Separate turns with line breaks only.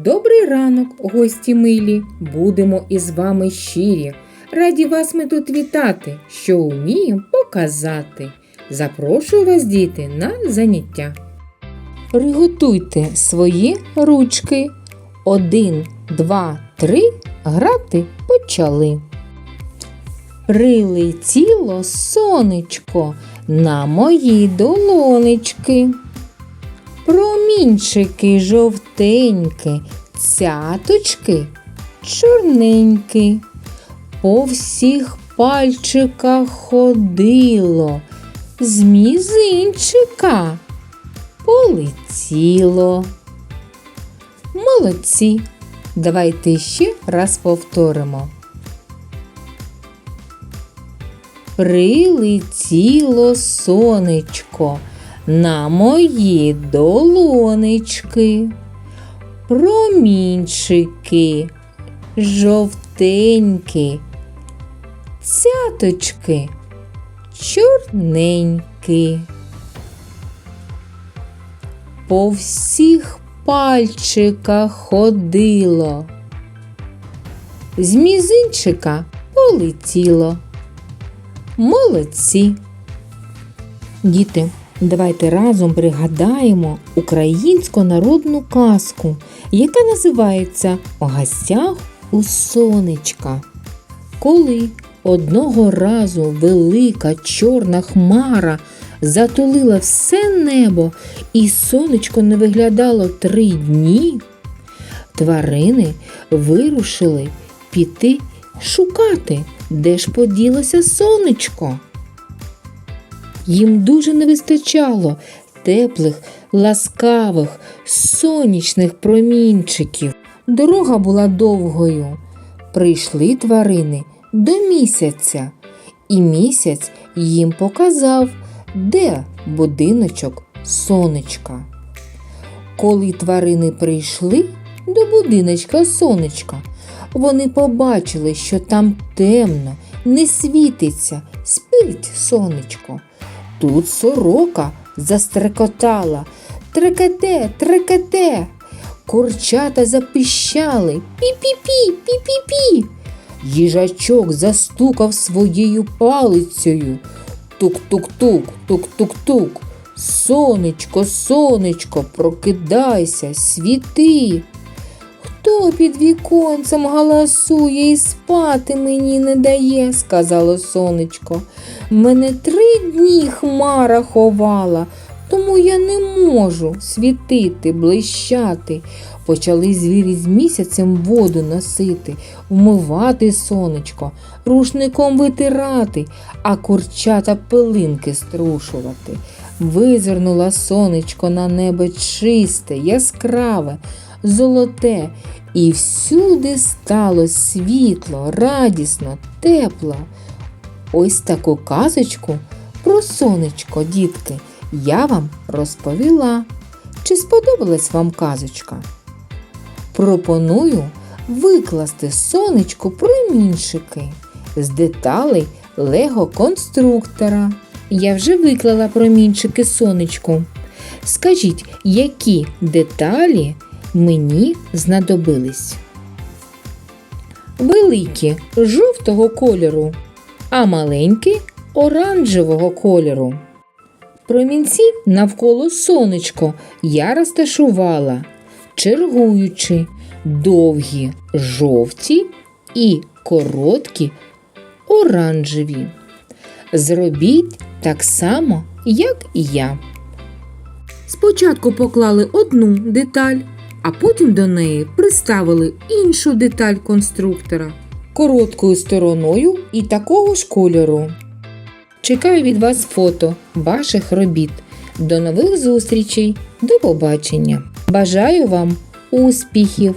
Добрий ранок, гості милі, будемо із вами щирі. Раді вас ми тут вітати, що уміємо показати. Запрошую вас, діти, на заняття. Приготуйте свої ручки. Один, два, три. Грати почали. Прилетіло сонечко на мої долонечки. Промінчики жовтенькі, цяточки чорненькі. По всіх пальчиках ходило, з мізинчика полетіло. Молодці. Давайте ще раз повторимо. Прилетіло сонечко на мої долонечки. Промінчики жовтенькі, цяточки чорненькі. По всіх пальчиках ходило, з мізинчика полетіло. Молодці. Діти, давайте разом пригадаємо українську народну казку, яка називається «У гостях у сонечка. Коли одного разу велика чорна хмара затулила все небо, і сонечко не виглядало три дні, тварини вирушили піти шукати, де ж поділося сонечко. Їм дуже не вистачало теплих, ласкавих, сонячних промінчиків. Дорога була довгою. Прийшли тварини до місяця, і місяць їм показав, де будиночок сонечка. Коли тварини прийшли до будиночка сонечка, вони побачили, що там темно, не світиться, спить сонечко. Тут сорока застрекотала. Трекете, трекете. Курчата запищали. Пі-пі-пі, пі-пі-пі. Їжачок застукав своєю палицею. Тук-тук-тук, тук-тук-тук. Сонечко, сонечко, прокидайся, світи. Хто під віконцем галасує і спати мені не дає, сказало сонечко. Мене три дні хмара ховала, тому я не можу світити, блищати. Почали звірі з місяцем воду носити, вмивати сонечко, рушником витирати, а курчата пилинки струшувати. Визирнула сонечко на небо чисте, яскраве, золоте, і всюди стало світло, радісно, тепло. Ось таку казочку про сонечко, дітки, я вам розповіла. Чи сподобалась вам казочка? Пропоную викласти сонечку промінчики з деталей лего конструктора. Я вже виклала промінчики сонечку. Скажіть, які деталі мені знадобились? Великі жовтого кольору, а маленькі оранжевого кольору. Промінці навколо сонечко я розташувала, чергуючи довгі жовті і короткі оранжеві. Зробіть так само, як і я. Спочатку поклали одну деталь, а потім до неї приставили іншу деталь конструктора короткою стороною і такого ж кольору. Чекаю від вас фото ваших робіт. До нових зустрічей, до побачення! Бажаю вам успіхів!